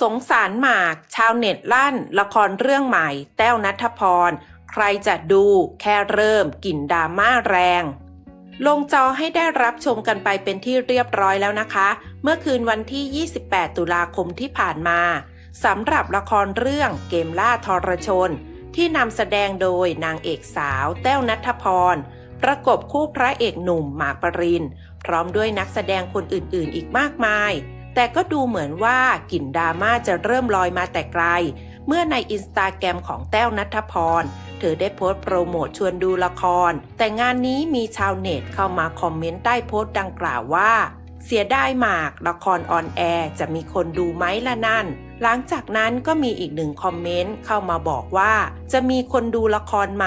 สงสารหมาก ชาวเน็ตลั่น ละครเรื่องใหม่ แต้วนัทพร ใครจะดูแค่เริ่มกลิ่นดราม่าแรง ลงจอให้ได้รับชมกันไปเป็นที่เรียบร้อยแล้วนะคะ เมื่อคืนวันที่ 28 ตุลาคมที่ผ่านมาสำหรับละครเรื่องเกมล่าทรชน ที่นำแสดงโดยนางเอกสาว แต้วนัทพร ประกบคู่พระเอกหนุ่มหมากปริน พร้อมด้วยนักแสดงคนอื่นๆ อีกมากมาย แต่ก็ดูเหมือนว่ากลิ่นดราม่าจะเริ่มลอยมาแต่ไกล เมื่อในอินสตาแกรมของแต้วนัทพร เธอได้โพสต์โปรโมทชวนดูละคร แต่งานนี้มีชาวเน็ตเข้ามาคอมเมนต์ใต้โพสต์ดังกล่าวว่า เสียดายมากละครออนแอร์จะมีคนดูไหมล่ะนั่น หลังจากนั้นก็มีอีกหนึ่งคอมเมนต์เข้ามาบอกว่า จะมีคนดูละครไหม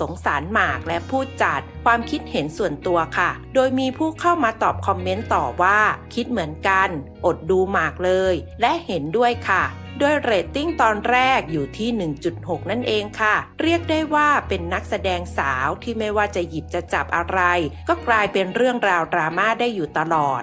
สงสารหมากและผู้จัดความคิดเห็นส่วนตัวค่ะ โดยมีผู้เข้ามาตอบคอมเมนต์ต่อว่า คิดเหมือนกัน อดดูหมากเลย และเห็นด้วยค่ะด้วยเรตติ้งตอนแรกอยู่ที่ 1.6 นั่นเองค่ะ เรียกได้ว่าเป็นนักแสดงสาวที่ไม่ว่าจะหยิบจะจับอะไร ก็กลายเป็นเรื่องราวดราม่าได้อยู่ตลอด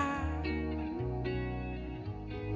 ย